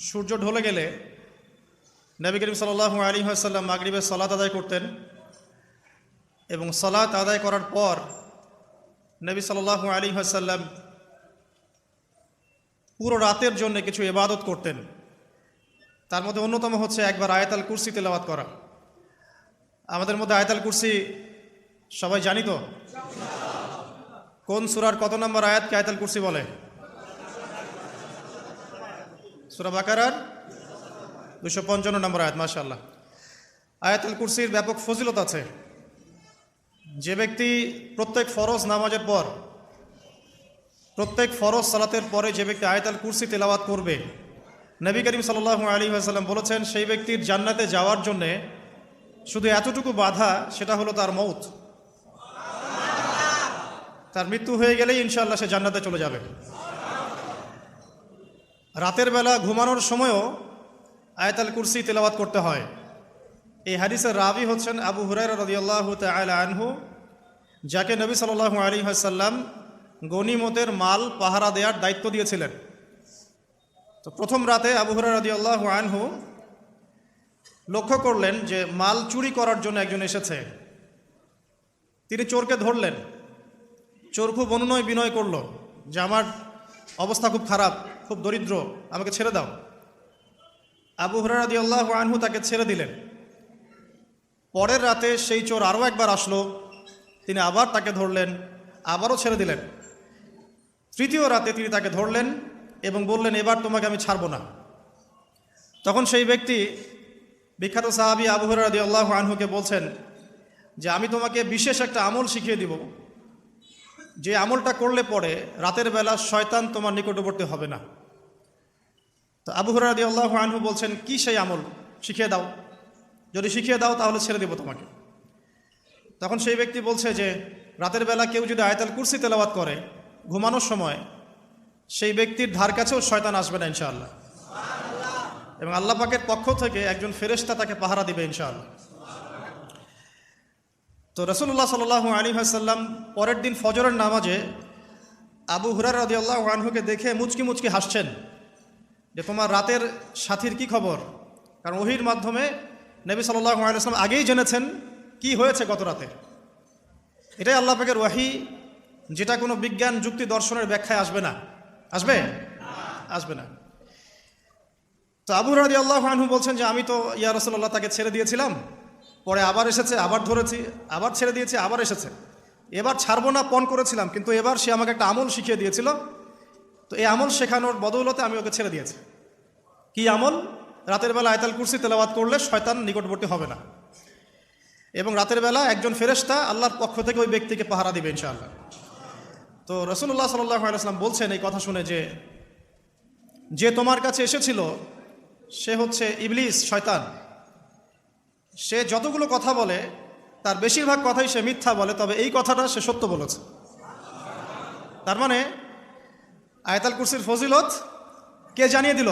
সূর্য ঢলে গেলে নবী করিম সাল্লাহ আলী আসাল্লাম মাগরিবের সলাত আদায় করতেন এবং সলাত আদায় করার পর নবী সাল্লাহ আলী আসাল্লাম পুরো রাতের জন্য কিছু ইবাদত করতেন। তার মধ্যে অন্যতম হচ্ছে একবার আয়তাল কুরসি তেলাওয়াত করা। আমাদের মধ্যে আয়তাল কুরসি সবাই জানি তো? কোন সুরার কত নম্বর আয়াতকে আয়তাল কুরসি বলে? সুরা বাকারার দুশো পঞ্চান্ন নম্বর আয়াত মাশাল্লাহ আয়াতুল কুরসির ব্যাপক ফজিলত আছে। যে ব্যক্তি প্রত্যেক ফরজ নামাজের পর, প্রত্যেক ফরজ সালাতের পরে যে ব্যক্তি আয়াতাল কুরসি তেলাওয়াত করবে, নবী করিম সাল্লাহ আলী আসাল্লাম বলেছেন, সেই ব্যক্তির জান্নাতে যাওয়ার জন্যে শুধু এতটুকু বাধা, সেটা হলো তার মৌত তার মৃত্যু হয়ে গেলেই ইনশাআল্লাহ সে জান্নাতে চলে যাবে। রাতের বেলা ঘুমানোর সময়ও আয়তাল কুরসি তেলাওয়াত করতে হয়। এই হাদিসের রাবি হচ্ছেন আবু হুরাই রদিয়াল্লাহ তাল আনহু, যাকে নবী সাল্লাহ আলী হাসাল্লাম গনিমতের মাল পাহারা দেওয়ার দায়িত্ব দিয়েছিলেন। তো প্রথম রাতে আবু হুরাই রদিয়াল্লাহ আনহু লক্ষ্য করলেন যে মাল চুরি করার জন্য একজন এসেছে। তিনি চোরকে ধরলেন, চোর খুব অনুনয় বিনয় করল যে, আমার অবস্থা খুব খারাপ। খুব দরিদ্র, আমাকে ছেড়ে দাও। আবু হরাদি আল্লাহ আনহু তাকে ছেড়ে দিলেন। পরের রাতে সেই চোর আরও একবার আসলো, তিনি আবার তাকে ধরলেন, আবারও ছেড়ে দিলেন। তৃতীয় রাতে তিনি তাকে ধরলেন এবং বললেন, এবার তোমাকে আমি ছাড়বো না। তখন সেই ব্যক্তি বিখ্যাত সাহাবি আবু হরাদি আল্লাহ আনহুকে বলছেন যে, আমি তোমাকে বিশেষ একটা আমল শিখিয়ে দিব। যে আমলটা করলে পরে রাতের বেলা শয়তান তোমার নিকটবর্তী হবে না। তো আবু হরাদি আল্লাহ আনহু বলছেন, কি সেই আমল? শিখিয়ে দাও। যদি শিখিয়ে দাও, তাহলে ছেড়ে দেবো তোমাকে। তখন সেই ব্যক্তি বলছে যে, রাতের বেলা কেউ যদি আয়তাল কুরসি তেলাওয়াত করে, ঘুমানোর সময়, সেই ব্যক্তির ধার কাছেও শয়তান আসবে না ইনশাআল্লাহ। এবং আল্লাহ পাকের পক্ষ থেকে একজন ফেরেশতা তাকে পাহারা দিবে ইনশাআল্লাহ। তো রসুল্লাহ সাল আলী হাসাল্লাম পরের দিন ফজরের নামাজে আবু হুরার রদি আল্লাহ আনহুকে দেখে মুচকি মুচকি হাসছেন। যে তোমার রাতের সাথীর কি খবর? কারণ ওহির মাধ্যমে নবী সাল্লাহ আলাইসলাম আগেই জেনেছেন কি হয়েছে গত রাতে। এটাই আল্লাহ পাকের ওয়াহি, যেটা কোনো বিজ্ঞান যুক্তি দর্শনের ব্যাখ্যায় আসবে না। আসবে? আসবে না। তো আবু রাদি আল্লাহ আনহু বলছেন যে, আমি তো ইয়া রসল্লাহ তাকে ছেড়ে দিয়েছিলাম, পরে আবার এসেছে, আবার ধরেছি, আবার ছেড়ে দিয়েছি, আবার এসেছে। এবার ছাড়বো না, পণ করেছিলাম, কিন্তু এবার সে আমাকে একটা আমল শিখিয়ে দিয়েছিল। তো এই আমল শেখানোর বদৌলতে আমি ওকে ছেড়ে দিয়েছি। কি আমল? রাতের বেলা আয়তাল কুরসি তেলাওয়াত করলে শয়তান নিকটবর্তী হবে না। এবং রাতের বেলা একজন ফেরেস্তা আল্লাহর পক্ষ থেকে ওই ব্যক্তিকে পাহারা দিবে ইনশাআল্লাহ। তো রসুল্লাহ সাল্লাহ বলছেন এই কথা শুনে যে যে তোমার কাছে এসেছিল, সে হচ্ছে ইবলিস, শয়তান। সে যতগুলো কথা বলে, তার বেশিরভাগ কথাই সে মিথ্যা বলে, তবে এই কথাটা সে সত্য বলেছে। তার মানে আয়তাল কুরসির ফজিলত কে জানিয়ে দিল?